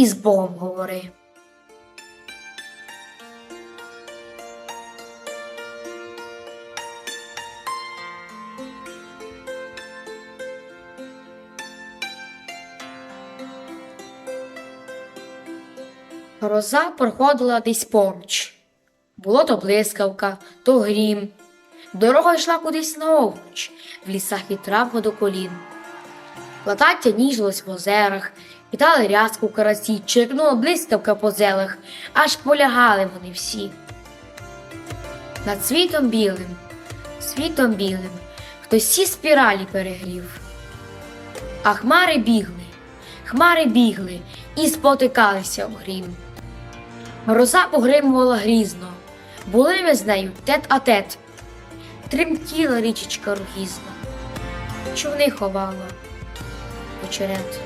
і з Богом говори. Гроза проходила десь поруч. Було то блискавка, то грім. Дорога йшла кудись на овоч, в лісах і травка до колін. Латаття ніжилось в озерах, вітали рязку карасі, черкнула блискавка по зелах, аж полягали вони всі. Над світом білим, світом білим, хтось всі спіралі перегрів. А хмари бігли, хмари бігли і спотикалися об грім. Гроза погримувала грізно, були ми з нею тет а тет. Тремтіла річечка рогізно, човни ховала очерет.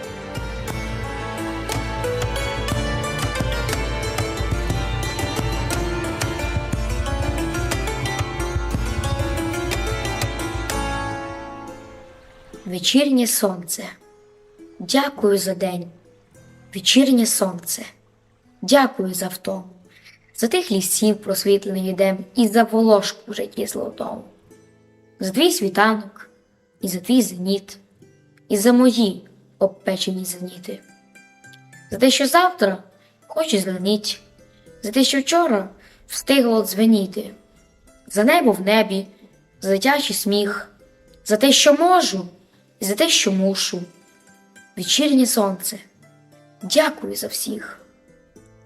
Вечірнє сонце. Дякую за день. Вечірнє сонце. Дякую за втому, за тих лісів просвітлений ідем і за волошку в житті золотому, за твій світанок, і за твій зеніт, і за мої обпечені зеніти, за те, що завтра хоче зеленіть, за те, що вчора встигло дзвеніти, за небо в небі, за дитячий сміх, за те, що можу, і за те, що мушу. Вечірнє сонце, дякую за всіх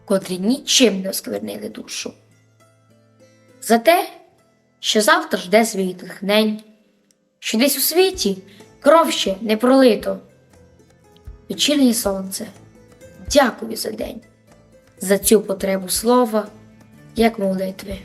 котрі нічим не осквернили душу. За те, що завтра жде свій тхнень, що десь у світі кров ще не пролито. Вечірнє сонце, дякую за день, за цю потребу слова, як молитви.